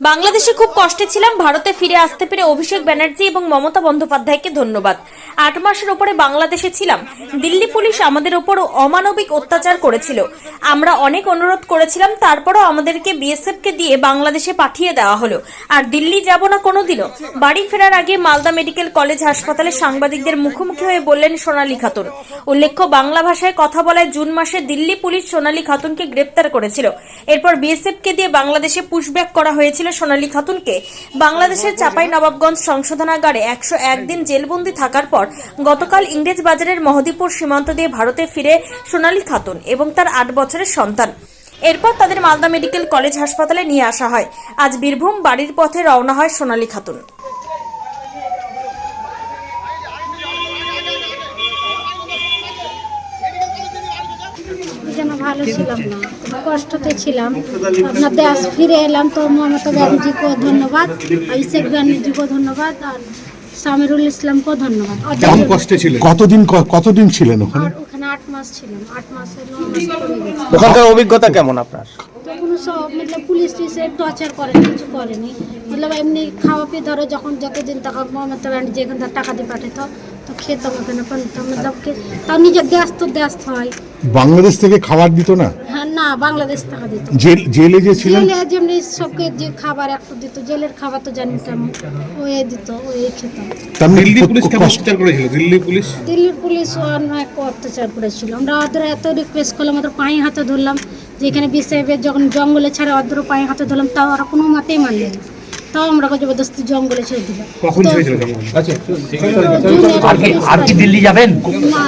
বাংলাদেশে খুব কষ্টে ছিলাম, ভারতে ফিরে আসতে পেরে অভিষেক ব্যানার্জি এবং মমতা বন্দ্যোপাধ্যায়কে ধন্যবাদ। আট মাসের ওপরে বাংলাদেশে ছিলাম, দিল্লি পুলিশ আমাদের ওপর অমানবিক অত্যাচার করেছিল। আমরা অনেক অনুরোধ করেছিলাম, তারপরও আমাদেরকে বিএসএফ কে দিয়ে বাংলাদেশে পাঠিয়ে দেওয়া হলো। আর দিল্লি যাব না কোনোদিনও। বাড়ি ফেরার আগে মালদা মেডিকেল কলেজ হাসপাতালে সাংবাদিকদের মুখোমুখি হয়ে বললেন সোনালী খাতুন। উল্লেখ্য, বাংলা ভাষায় কথা বলায় জুন মাসে দিল্লি পুলিশ সোনালী খাতুনকে গ্রেপ্তার করেছিল। এরপর বিএসএফ কে দিয়ে বাংলাদেশে পুশব্যাক করা হয়েছিল সোনালী খাতুনকে বাংলাদেশের চাপাই নবাবগঞ্জ সংশোধনাগারে একশো একদিন জেলবন্দি থাকার পর গতকাল ইংরেজ বাজারের মহদীপুর সীমান্ত দিয়ে ভারতে ফিরে সোনালী খাতুন এবং তার আট বছরের সন্তান। এরপর তাদের মালদা মেডিকেল কলেজ হাসপাতালে নিয়ে আসা হয়। আজ বীরভূম বাড়ির পথে রওনা হয় সোনালী খাতুন। ভালো ছিলাম না কষ্টতে ছিলাম। আপনার দেশ ফিরে এলাম তো মমতা ব্যানার্জিকেও ধন্যবাদ অভিষেক ব্যানার্জিকেও ধন্যবাদ আর সামিরুল ইসলামকেও ধন্যবাদ। আর কম কষ্টে ছিলেন? কতদিন কতদিন ছিলেন ওখানে? ওখানে আট মাস ছিলাম আট মাসের ওখানকার অভিজ্ঞতা কেমন আপনার? সব মতলব পুলিশ টুলিশে টর্চার করে কিছু করেনি। মতলব এমনি খাওয়া পেয়ে ধরো যখন যতদিন টাকা মমতা ব্যানার্জি এখান থেকে টাকা দিয়ে পাঠাতো তো খেতাম ওখানে পানিতাম মতলব তাও নিজের দেশ তো দেশ হয়। বাংলাদেশ থেকে খাবার দিত না? হ্যাঁ না বাংলাদেশ টাকা দিত। জেল জেলে যে ছিলেন? জেলে যেমনি সবকে যে খাবার একটু দিত জেলের খাবার তো জানি কেমন ওই দিত ওই খেতাম দিল্লি পুলিশ কেমন অত্যাচার করেছিল? দিল্লি পুলিশ? দিল্লির পুলিশ অনেক অত্যাচার করেছিল। আমরা ওদের এত রিকোয়েস্ট করলাম ওদের পায়ে হাতে ধরলাম যে এখানে বিসেফের যখন জঙ্গলে ছাড়ে অদ্র পায়ে হাতে ধরলাম তাও ওরা কোনো মতেই মানলে না। তাও আমরা জবরদস্তি জঙ্গলে ছেড়ে দিলাম। কখন জঙ্গল? তো আর কি দিল্লি যাবেন? না